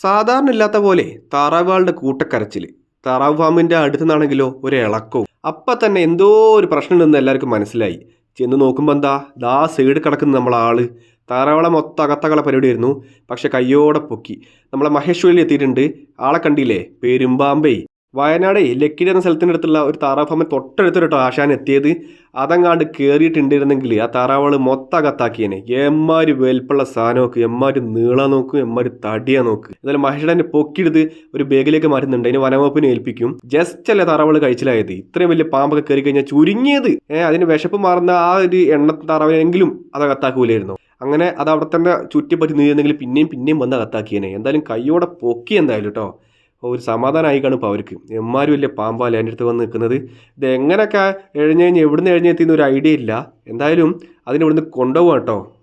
സാധാരണ ഇല്ലാത്ത പോലെ താറാവുകളുടെ കൂട്ടക്കരച്ചിൽ. താറാവ് ഫാമിന്റെ അടുത്ത് നിന്നാണെങ്കിലോ ഒരു ഇളക്കവും. അപ്പം തന്നെ എന്തോ ഒരു പ്രശ്നം ഉണ്ടെന്ന് എല്ലാവർക്കും മനസ്സിലായി. ചെന്ന് നോക്കുമ്പോൾ എന്താ ദാ സൈഡ് കിടക്കുന്ന നമ്മളെ ആൾ. താറാവളെ മൊത്തം അകത്തകളെ പരിപാടിയായിരുന്നു. പക്ഷെ കയ്യോടെ പൊക്കി. നമ്മളെ മഹേശ്വരിൽ എത്തിയിട്ടുണ്ട്. ആളെ കണ്ടില്ലേ? പെരുമ്പാമ്പേ. വയനാട് ലക്കിടി എന്ന സ്ഥലത്തിന്റെ അടുത്തുള്ള ഒരു താറാവ് ഫാമിൽ തൊട്ടടുത്തൊരു കേട്ടോ ആശാൻ എത്തിയത്. അതങ്ങാണ്ട് കയറിയിട്ടുണ്ടിരുന്നെങ്കിൽ ആ താറാവുകൾ മൊത്തം അകത്താക്കിയേനെ. എമ്മാര് വെൽപ്പുള്ള സാധനം നോക്ക്. എമ്മാര് നീളാൻ നോക്കും. എമ്മാര് തടിയാ നോക്ക്. എന്നാലും മഹേഷനെ പൊക്കിയെടുത്ത് ഒരു ബേഗിലേക്ക് മാറ്റുന്നുണ്ട്. അതിന് വനവകുപ്പിനെ ഏൽപ്പിക്കും. ജസ്റ്റ് അല്ലേ താറാവുകൾ കഴിച്ചിലായത്. ഇത്രയും വലിയ പാമ്പൊക്കെ കയറി കഴിഞ്ഞാൽ ചുരുങ്ങിയത്. ഏഹ് അതിന് വിശപ്പ് മാറുന്ന ആ ഒരു എണ്ണ താറാവിനെങ്കിലും അത് അകത്താക്കൂലായിരുന്നു. അങ്ങനെ അത് അവിടെ തന്നെ ചുറ്റിപ്പറ്റി നീരുന്നെങ്കിൽ പിന്നെയും പിന്നെയും വന്ന് അകത്താക്കിയേനെ. എന്തായാലും കയ്യോടെ പൊക്കി എന്തായാലും കേട്ടോ ഒരു സമാധാനമായി കാണും ഇപ്പോൾ അവർക്ക്. എമ്മാരും വലിയ പാമ്പാല എന്റെ അടുത്ത് വന്ന് നിൽക്കുന്നത്? ഇത് എങ്ങനെയൊക്കെ എഴുഞ്ഞ് കഴിഞ്ഞ് എവിടുന്ന് എഴുന്നേറ്റിന്ന് ഒരു ഐഡിയ ഇല്ല. എന്തായാലും അതിന് ഇവിടുന്ന് കൊണ്ടുപോകാം കേട്ടോ.